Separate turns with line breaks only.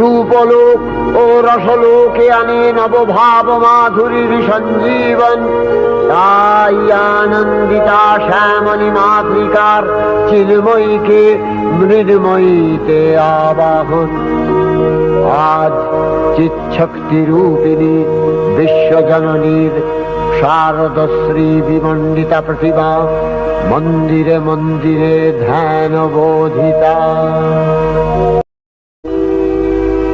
রূপলোক ও রসলোকে আনে নবভাব মাধুরীর সঞ্জীবন। তাই আনন্দিতা শ্যামণী মাতৃকার চিন্ময়ীকে মৃন্ময়ীতে আবাহন। আজ চিৎশক্তি রূপিণী বিশ্বজননীর শারদশ্রী বিমণ্ডিতা প্রতিমা মন্দিরে মন্দিরে ধ্যান বোধিতা